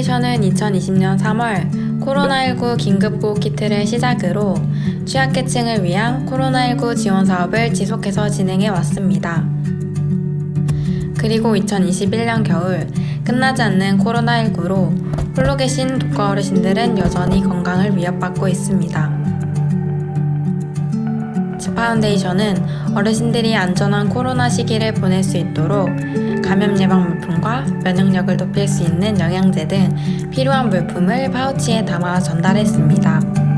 파운데이션은 2020년 3월 코로나19 긴급보호 키트를 시작으로 취약계층을 위한 코로나19 지원 사업을 지속해서 진행해 왔습니다. 그리고 2021년 겨울 끝나지 않는 코로나19로 홀로 계신 독거 어르신들은 여전히 건강을 위협받고 있습니다. 지파운데이션은 어르신들이 안전한 코로나 시기를 보낼 수 있도록 감염 예방 물품과 면역력을 높일 수 있는 영양제 등 필요한 물품을 파우치에 담아 전달했습니다.